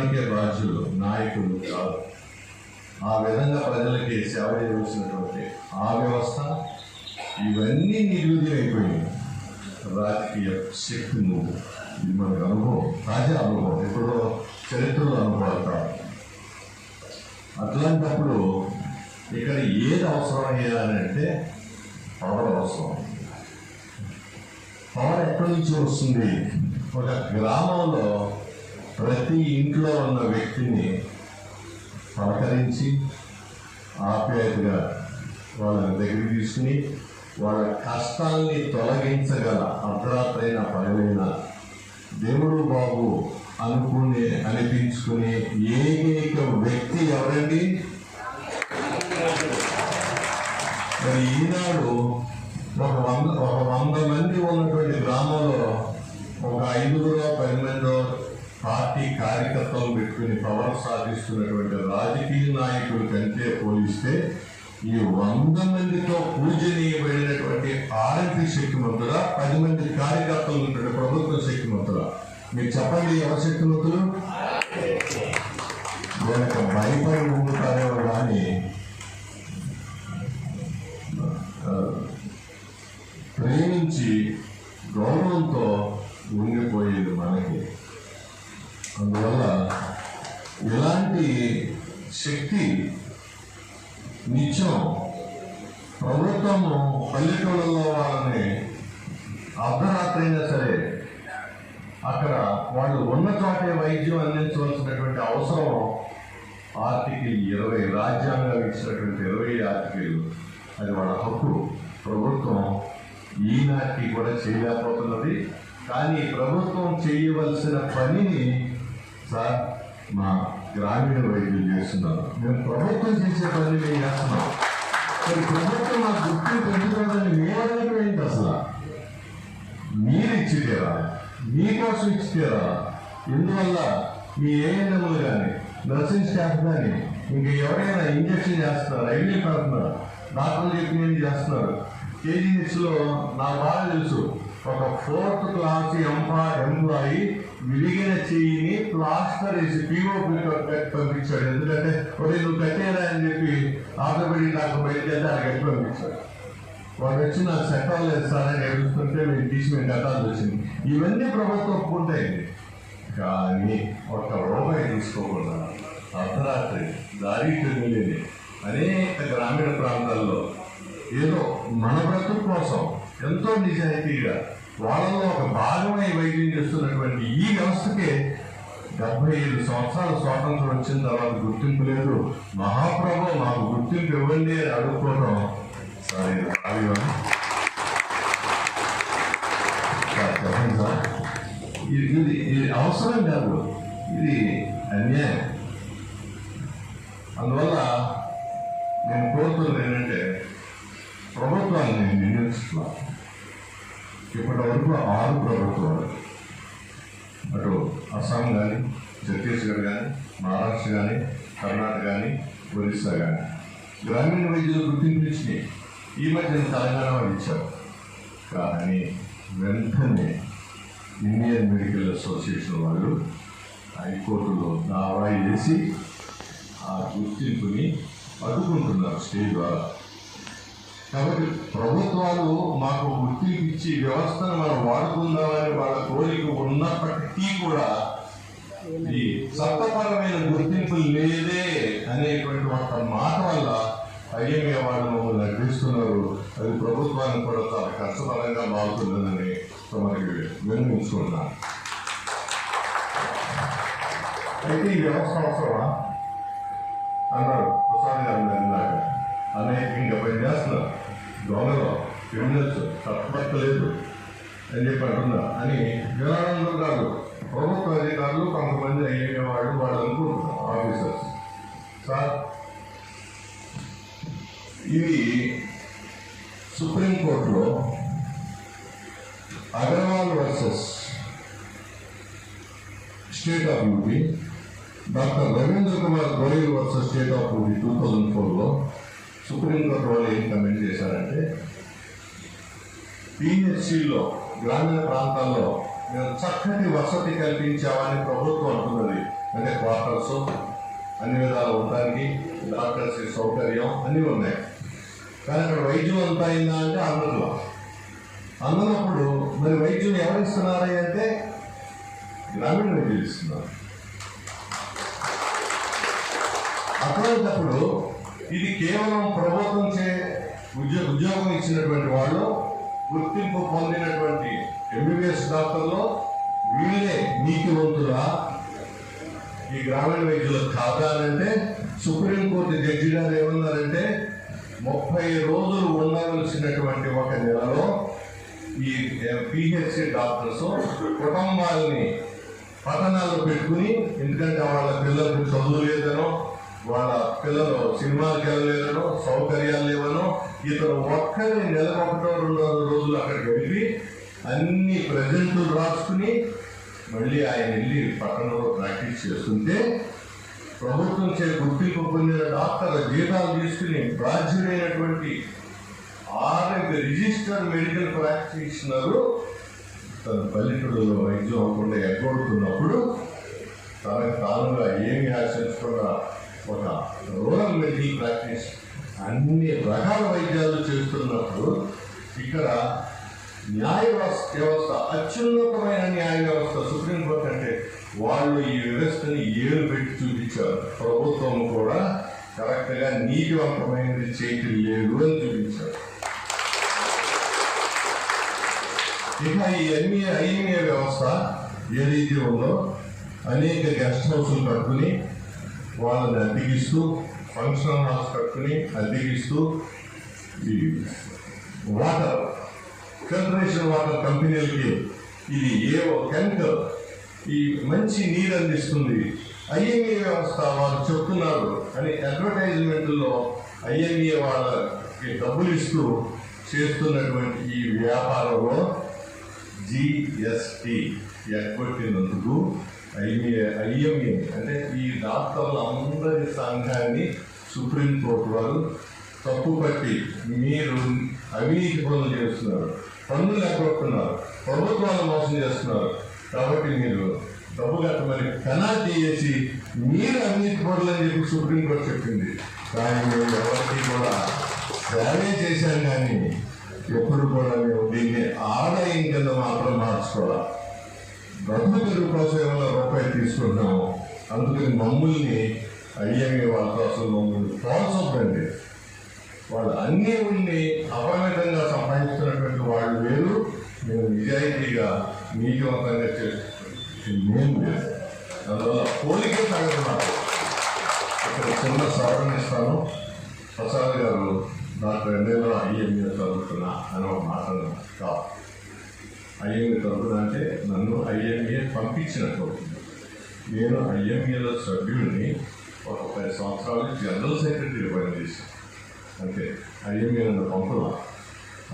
చెప్పడానికే రాజులు నాయకులు కాదు. ఆ విధంగా ప్రజలకి సేవ చేయవలసినటువంటి ఆ వ్యవస్థ ఇవన్నీ నిర్వీర్యమైపోయింది. రాజకీయ శక్తి నువ్వు ఇది మనకు అనుభవం తాజా అనుభవం ఎప్పుడో చరిత్రలో అనుభవాలు కాదు అట్లాంటప్పుడు ఇక్కడ ఏది అవసరమయ్యా అని అంటే పవర్ అవసరం. పవర్ ఎక్కడి నుంచి వస్తుంది? ఒక గ్రామంలో ప్రతి ఇంట్లో ఉన్న వ్యక్తిని పలకరించి ఆప్యాయతగా వాళ్ళని దగ్గరికి తీసుకుని వాళ్ళ కష్టాల్ని తొలగించగల అర్ధరాత్రైన పగలైన దేవుడు బాబు అనుకుని అనిపించుకునే ఏకైక వ్యక్తి ఎవరండి? మరి ఈనాడు ఒక వంద ఒక వంద మంది ఉన్నటువంటి గ్రామంలో ఒక ఐదుగురో పన్నెండో పార్టీ కార్యకర్తలు పెట్టుకుని పవర్ సాధిస్తున్నటువంటి రాజకీయ నాయకుడి కంటే పోలిస్తే ఈ వంద మందితో పూజనీయబడినటువంటి ఆర్ఎంపీ శక్తిమంతుల పది మంది కార్యకర్తలు ఉన్నటువంటి ప్రభుత్వ శక్తిమంతుల మీరు చెప్పండి ఎవరు శక్తిమంతులు వీళ్ళకి భయపడి ఉండుతారేమో కానీ ప్రేమించి గౌరవంతో శక్తి నిత్యం ప్రభుత్వము పల్లెటూళ్ళలో వాళ్ళని అర్ధరాత్రి అయినా సరే అక్కడ వాళ్ళు ఉన్న చోటే వైద్యం అందించవలసినటువంటి అవసరం ఆర్టికల్ ఇరవై రాజ్యాంగం ఇచ్చినటువంటి ఇరవై ఆర్టికల్ అది వాళ్ళ హక్కు. ప్రభుత్వం ఈనాటికి కూడా చేయలేకపోతున్నది. కానీ ప్రభుత్వం చేయవలసిన పనిని సార్ మా గ్రామీణ వైద్యులు చేస్తున్నారు. మేము ప్రభుత్వం చేసే పని మేము చేస్తున్నాం మరి ప్రభుత్వం మా గుర్తింపు ఎందుకంటే మేమనేది ఏంటి అసలు? మీరు ఇచ్చితేరా మీకోసం ఇచ్చితేరా ఎందువల్ల? మీ ఏఎన్ఎంలు కానీ నర్సింగ్ స్టాఫ్ కానీ ఇంకా ఎవరైనా ఇంజక్షన్ చేస్తున్నారు ఐడీ పెడుతున్నారు డాక్టర్లు చెప్పినవి చేస్తున్నారు. కేజీహెచ్లో నా బాగా తెలుసు. ఒక ఫోర్త్ క్లాస్ ఎంఫా ఎంప్లాయి విరిగిన చెయ్యిని ప్లాస్టర్ వేసి పీఓపీ పంపించాడు. ఎందుకంటే ఒరే నువ్వు కట్టేరా అని చెప్పి ఆర్థోపెడిక్ నాకు బయటకు వెళ్తే ఆయన పంపించాడు. వాడు వచ్చి నాకు చట్టాలు వేస్తారని ఏడుస్తుంటే మేము తీసి మేము కట్టాల్సి వచ్చింది. ఇవన్నీ ప్రభుత్వం ఒప్పుకుంటాయి కానీ ఒక రూపాయి తీసుకోకుండా అర్ధరాత్రి దారి తెలియలేని అనేక గ్రామీణ ప్రాంతాల్లో ఏదో మన బ్రతుకు కోసం ఎంతో నిజాయితీగా వాళ్ళలో ఒక భాగమై వైద్యం చేస్తున్నటువంటి ఈ వ్యవస్థకే డెబ్బై ఐదు సంవత్సరాల స్వాతంత్రం వచ్చిన తర్వాత గుర్తింపు లేదు. మహాప్రభు మాకు గుర్తింపు ఇవ్వండి అని అడుక్కోవడం సారీ చెప్పండి సార్. ఇది ఇది ఇది అవసరం కాదు. ఇది అన్యాయం. అందువల్ల నేను కోరుతున్నది ఏంటంటే ప్రభుత్వాన్ని నేను ఇప్పటి వరకు ఆరు ప్రభుత్వాలు అటు అస్సాం కానీ ఛత్తీస్గఢ్ కానీ మహారాష్ట్ర కానీ కర్ణాటక కానీ ఒరిస్సా కానీ గ్రామీణ వైద్యులు గుర్తింపించి ఈ మధ్య తెలంగాణ వాళ్ళు ఇచ్చారు. కానీ వెంటనే ఇండియన్ మెడికల్ అసోసియేషన్ వాళ్ళు హైకోర్టులో దావా చేసి ఆ గుర్తింపుని అడ్డుకుంటున్నారు స్టేట్ ద్వారా. కాబట్టి ప్రభుత్వాలు మాకు గుర్తింపు ఇచ్చి వ్యవస్థను మనం వాడుకుందామని వాళ్ళ కోరిక ఉన్నప్పటికీ కూడా ఈ చట్టపరమైన గుర్తింపు లేదే అనేటువంటి ఒక మాట వల్ల ఐఎంఏ వాళ్ళు మమ్మల్ని నడిపిస్తున్నారు అది ప్రభుత్వానికి కూడా చాలా కష్టపరంగా మారుతుందని మనకి వినిపించుకుంటున్నాను అయితే ఈ వ్యవస్థ అవసరమా? అన్నారు. ప్రసాద్ గారు అన్నారు ఇందాక అనేకంగా చేస్తున్నా దొంగలు క్రిమినల్స్ తప్పలేదు అని చెప్పి అంటున్నా. అని విధానంలో కాదు ప్రభుత్వ అధికారులు కొంతమంది అయ్యే వాళ్ళు వాళ్ళు అనుకుంటున్నారు ఆఫీసర్స్. సార్ ఇది సుప్రీంకోర్టులో Agarwal versus state of UP doctor Ravindra Kumar Goyal versus state of UP two thousand ఫోర్లో సుప్రీంకోర్టు వాళ్ళు ఏం కమెంట్ చేశారంటే పిహెచ్సిలో గ్రామీణ ప్రాంతాల్లో మేము చక్కటి వసతి కల్పించామని ప్రభుత్వం అంటున్నది. అంటే క్వార్టర్స్ అన్ని విధాలు ఉండడానికి డాక్టర్స్ సౌకర్యం అన్నీ ఉన్నాయి. కానీ అక్కడ వైద్యం అంతా అయిందా అంటే అందరిలో. అందనప్పుడు మరి వైద్యం ఎవరిస్తున్నారు అంటే గ్రామీణ వైద్యులు ఇస్తున్నారు. అటువంటిప్పుడు ఇది కేవలం ప్రభుత్వం చే ఉద్యోగ ఉద్యోగం ఇచ్చినటువంటి వాళ్ళు గుర్తింపు పొందినటువంటి ఎంబీబీఎస్ డాక్టర్లు వీళ్ళే నీతివంతులా ఈ గ్రామీణ వైద్యులకు కాదాలంటే సుప్రీంకోర్టు జడ్జి గారు ఏమన్నారంటే ముప్పై రోజులు ఉండవలసినటువంటి ఒక నెలలో ఈ పిహెచ్సి డాక్టర్స్ కుటుంబాలని పట్టణాల్లో పెట్టుకుని ఎందుకంటే వాళ్ళ పిల్లలకు చదువు లేదనో వాళ్ళ పిల్లలు సినిమాకి వెళ్ళలేదనో సౌకర్యాలు లేవనో ఇతను ఒక్కరిని నెలకు ఒకటో రోజులు అక్కడ గడిపి అన్ని ప్రజెంట్లు రాసుకుని మళ్ళీ ఆయన వెళ్ళి పట్టణంలో ప్రాక్టీస్ చేస్తుంటే ప్రభుత్వం చే గుర్తింపు పొందిన డాక్టర్ జీతాలు తీసుకుని బాధ్యుడైనటువంటి ఆరోగ్య రిజిస్టర్ మెడికల్ ప్రాక్టీషనర్ తన పల్లెటూరులో వైద్యం అవ్వకుండా ఎగ్గొడుతున్నప్పుడు తనకు తానుగా ఏమి ఆశించకుండా ఒక రూరల్ మెడికల్ ప్రాక్టీస్ అన్ని రకాల వైద్యాలు చేస్తున్నప్పుడు ఇక్కడ న్యాయ వ్యవస్థ వ్యవస్థ అత్యున్నతమైన న్యాయ వ్యవస్థ సుప్రీంకోర్టు అంటే వాళ్ళు ఈ వ్యవస్థని ఏలు పెట్టి చూపించారు. ప్రభుత్వం కూడా కరెక్ట్గా నీతివంతమైనది చేయటం లేదు అని చూపించారు. ఇక ఈ ఎంఏ ఐఎంఏ వ్యవస్థ ఏదైతే ఉందో అనేక గెస్ట్ హౌస్లు కట్టుకుని వాళ్ళని అద్దగిస్తూ ఫంక్షన్ హాల్స్ కట్టుకుని ఈ వాటర్ ఫిల్టరేషన్ వాటర్ కంపెనీలకి ఇది ఏవో కెమికల్ ఈ మంచి నీరు అందిస్తుంది. ఐఎంఏ వ్యవస్థ వారు చెప్తున్నారు. అని అడ్వర్టైజ్మెంట్లో ఐఎంఏ వాళ్ళకి డబ్బులు ఇస్తూ చేస్తున్నటువంటి ఈ వ్యాపారంలో జిఎస్టి ఎగ్గొట్టినందుకు ఐఎంఏ ఐఎంఏ అంటే ఈ డాక్టర్ల అందరి సంఘాన్ని సుప్రీంకోర్టు వారు తప్పు పట్టి మీరు అవినీతి పనులు చేస్తున్నారు. పన్నులు ఎగ్గొట్టున్నారు ప్రభుత్వాలు మోసం చేస్తున్నారు. కాబట్టి మీరు డబ్బు కట్టమని పెనాల్టీ చేసి మీరు అవినీతి పనులు అని చెప్పి సుప్రీంకోర్టు చెప్పింది. కానీ మేము ఎవరికి కూడా సేవే చేశాం కానీ ఎప్పుడు కూడా మేము దీన్ని ఆదాయం కింద మాత్రం మార్చుకోవాలి. రెండు తెరువు రూపాయి తీసుకుంటాము రూపాయలు అందుకని మమ్మల్ని అయ్యే వాళ్ళ అసలు మమ్మల్ని ప్రోత్సహండి వాళ్ళు అన్ని ఉండి అపరిమితంగా సంపాదించినటువంటి వాళ్ళు వేరు. మేము నిజాయితీగా నీతివంతంగా చేస్తుంది మేము అందువల్ల పోలిక తగ్గదు ఇక్కడ చిన్న సవరణ ఇస్తాను. ప్రసాద్ గారు డాక్టర్ అయ్యే మీద చదువుతున్నా అని ఒక మాట కాదు. ఐఎంఏ తరపున అంటే నన్ను ఐఎంఏ పంపించినట్టు అవుతుంది. నేను ఐఎంఏలో సభ్యుడిని ఒక పది సంవత్సరాలు జనరల్ సెక్రటరీ పనిచేశాను. అంటే ఐఎంఏ నన్ను పంపల.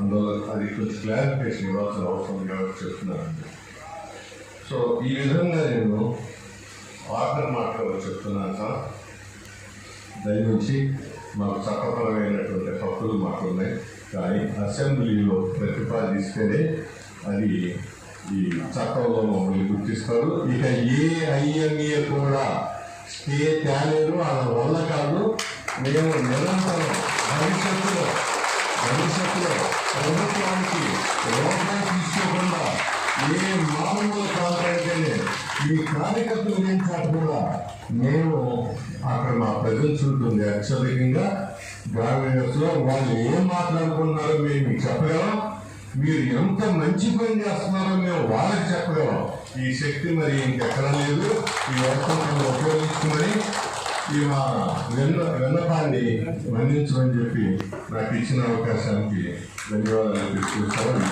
అందువల్ల అది కొంచెం క్లారిఫికేషన్ ఇవ్వాల్సిన అవసరం కాబట్టి చెప్తున్నానండి సో ఈ విధంగా నేను ఆర్డర్ మాటలు చెప్తున్నాను సార్. దయవుంచి మాకు చట్టపరమైనటువంటి హక్కులు మాకు ఉన్నాయి కానీ అసెంబ్లీలో ప్రతిపాదిస్తేనే అది ఈ చట్టంలో మమ్మల్ని గుర్తిస్తారు. ఇక ఏ ఐఎంఏ కూడా స్టే తేలేదు వాళ్ళ వల్ల కాదు మేము నిరంతరం భవిష్యత్తులో భవిష్యత్తులో ప్రభుత్వానికి రూపాయి తీసుకోకుండా ఏ మామూలు కావాలంటేనే ఈ కార్యకర్తలు ఏం కాకుండా మేము అక్కడ మా ప్రజెన్స్ ఉంటుంది అత్యధికంగా గ్రామీణ వాళ్ళు ఏం మాట్లాడుకున్నారో మేము మీకు చెప్పగలం మీరు ఎంత మంచి పని చేస్తున్నారో మేము వాళ్ళకి చెప్పలేము. ఈ శక్తి మరి ఇంకెక్కడ లేదు. ఈ వ్యవస్థను ఉపయోగించుకుని ఈ మా విన్న విన్నపాన్ని మన్నించమని చెప్పి నాకు ఇచ్చిన అవకాశానికి ధన్యవాదాలు తీసుకుంటామని